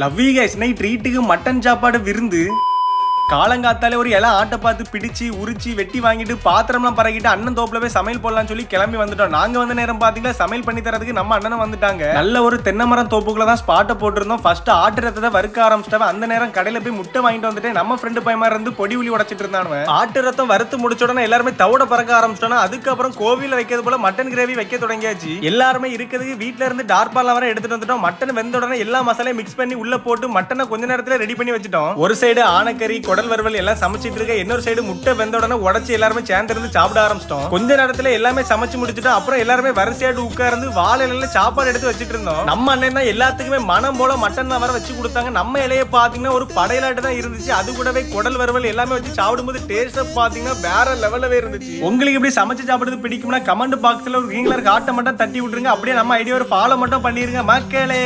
லவ்வி guys night ட்ரீட்டுக்கு mutton சாப்பாடு விருந்து. காலங்காத்தாலே ஒரு இலை ஆட்டை பார்த்து பிடிச்சு உரிச்சு வெட்டி வாங்கிட்டு பாத்திரம்லாம் பறக்கிட்டு அண்ணன் தோப்புல போய் சமையல் போடலாம்னு சொல்லி கிளம்பி வந்துட்டோம். நாங்க வந்த நேரம் பாத்தீங்கன்னா சமையல் பண்ணி தரதுக்கு நம்ம அண்ணனும் வந்துட்டாங்க. நல்ல ஒரு தென்னை மரம் தோப்புக்குள்ள தான் ஸ்பாட்டை போட்டிருந்தோம். ஃபர்ஸ்ட் ஆட்டு ரத்தத்தை வறுக்க ஆரம்பிச்சிட்டவன். அந்த நேரம் கடையில போய் முட்டை வாங்கிட்டு வந்துட்டு நம்ம ஃப்ரெண்டு பையமா இருந்து பொடி உளி உடைச்சிட்டு இருந்தானுவன் ஆட்டு ரத்தம் வறுத்து முடிச்ச உடனே எல்லாருமே தவிட பறக்க ஆரம்பிச்சிட்டோம். அதுக்கப்புறம் கோவில வைக்கிறது போல மட்டன் கிரேவி வைக்க தொடங்கியாச்சு. எல்லாருமே இருக்கிறதுக்கு வீட்டுல இருந்து டார்பாலாம் வர எடுத்துட்டு வந்துட்டோம். மட்டன் வெந்த உடனே எல்லா மசாலையும் மிக்ஸ் பண்ணி உள்ள போட்டு மட்டனை கொஞ்ச நேரத்துல ரெடி பண்ணி வச்சுட்டோம். ஒரு சைடு ஆனக்கறி குடல் வறுவல் எல்லாம் சமைச்சிட்டு இருக்க இன்னொரு சைடு முட்டை வெந்த உடனே உடச்சி எல்லாருமே சேர்ந்து இருந்து சாப்பிட ஆரம்பிச்சிட்டோம். கொஞ்ச நேரத்துல எல்லாமே சமைச்சு முடிச்சுட்டு அப்புறம் எல்லாருமே வரிசையாட்டு உட்கார்ந்து வாழை சாப்பாடு எடுத்து வச்சுட்டு இருந்தோம். நம்ம அண்ணன் தான் எல்லாத்துக்குமே மனம் போல மட்டன் தான் வர வச்சு கொடுத்தாங்க. நம்ம இலைய பாத்தீங்கன்னா ஒரு படையலாட்டு தான் இருந்துச்சு. அது கூடவே குடல் வறுவல் எல்லாமே வச்சு சாப்பிடும்போது டேஸ்ட் பாத்தீங்கன்னா வேற லெவலவே இருந்துச்சு. உங்களுக்கு இப்படி சமைச்சு சாப்பிடுறது பிடிக்கும்னா கமெண்ட் பாக்ஸ்ல ஒரு கிரீன் காட்ட மட்டும் தட்டி விட்டுருங்க. அப்படியே நம்ம ஐடியா ஒரு ஃபாலோ மட்டும் பண்ணிருங்க மக்களே.